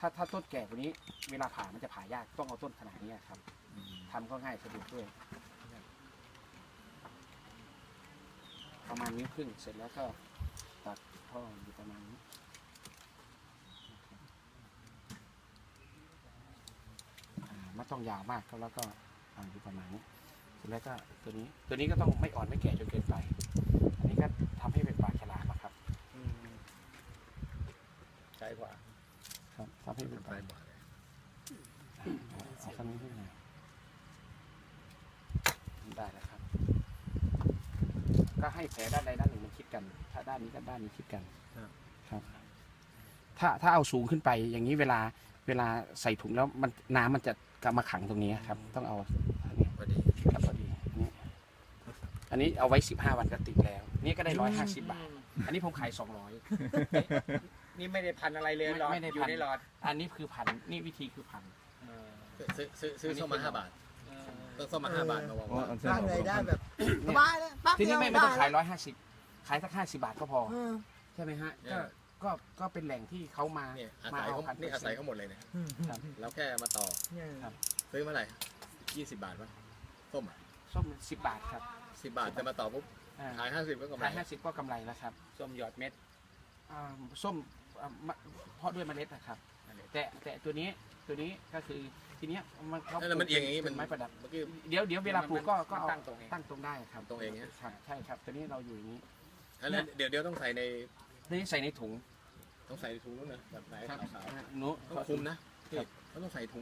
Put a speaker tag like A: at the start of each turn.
A: ถ้าถ้าต้นแก่กว่านี้ เวลาผ่ามันจะผ่ายากต้องเอาต้นขนาดนี้ครับทำก็ง่ายสะดวกด้วย ประมาณนิ้วครึ่งเสร็จแล้วก็ตัดท่ออยู่ประมาณนี้อ่าไม่ต้องยาวมากครับแล้วก็อ่าอยู่ประมาณนี้เสร็จแล้วก็ตัวนี้ตัวนี้ก็ต้องไม่อ่อนไม่แก่จนเกินไป อันนี้ก็ทำให้เป็นปลาฉลามอะครับ
B: ใช่กว่า
A: ครับทำให้เป็นปลา
B: ใช่กว่า
A: เอาข้างนี้ขึ้นมาได้แล้วครับ ก็ให้แผลด้านใดด้านหนึ่งมันคิดกัน ถ้าด้านนี้ก็ด้านนี้คิดกันครับ ถ้าถ้าเอาสูงขึ้นไปอย่างนี้เวลาเวลาใส่ถุงแล้วมันน้ำมันจะกลับมาขังตรงนี้ครับ ต้องเอาอันนี้
B: พอดี
A: ครับพอดีอันนี้อันนี้เอาไว้สิบห้าวันก็ติดแล้ว นี่ก็ได้ร้อยห้าสิบบาท อันนี้ผมขายสองร้อย
C: นี่ไม่ได้พันอะไรเลย
A: ไม่
C: หลอด
A: ไม่ได้
C: อยู่
A: พัน
C: ในหลอด
A: อันนี้คือพันนี่วิธีคือพัน
B: ซื้อซื้อซื้อส้มมาห้าบาทต้นส้มมาห้าบาทมาวางว่า
D: สร้างรายได้แบบสบายเลยแป๊บ
A: ที
D: เดี
A: นี้
D: ยว
A: ไม่ไม่ต้อง
D: ด้
A: ขายร้อยห้าสิบขายสักห้าสิบาทก็พอ
D: เออ
A: ใช่ไหมฮะ ก็ก็ก็เป็นแหล่งที่เขามา
B: เนี่ยอา
A: มา
B: ศัย
A: เอา
B: เขา
A: พัน
B: นี่อาศัยเขาหมดเลยเนี่ย
D: อืม
A: ครับ
B: แล้วแค่มาต่อ
D: เนี่ย
A: ครับ
B: ซื้อเมื่อไหร่ยี่สิบบาทปะส้มอะ
A: ส้มสิบบาทครับ
B: สิบบาทจะมาต่อปุ๊บ
A: อ่า
B: ขายห้าสิบก็กำไร
A: ขายห้าสิบก็กำไรแล้วครับ
C: ส้มหยอดเม็ด
A: อ่าส้ม อ่ามะเพาะด้วยเมล็ดนะครับแต่แต่ตัวนี้ตัวนี้ก็คือทีเนี้ยมันเขา
B: แล้วมันเอียงอย่างนี้
A: เป็
B: มัน
A: นไม้ประดับ
B: เมื่อกี้
A: เดี๋ยวเดี๋ยวเวลาปลูกก็ก็เอา
C: ตั้งตรงเอง
A: ตั้งตรงได้ครับ
B: ตรงเองเนี่ย
A: ครับใช่ครับตัวนี้เราอยู่อย่างนี้
B: อันนั้นเดี๋ยวเดี๋ยวต้องใส่ใน
A: นี่ใส่ในถุง
B: ต้องใส่ในถุงนู้นนะแบบไหน
A: ครับ
B: ขาว
A: หนู
B: ๆต้องคุมนะพี่เขาต้องใส่ถุง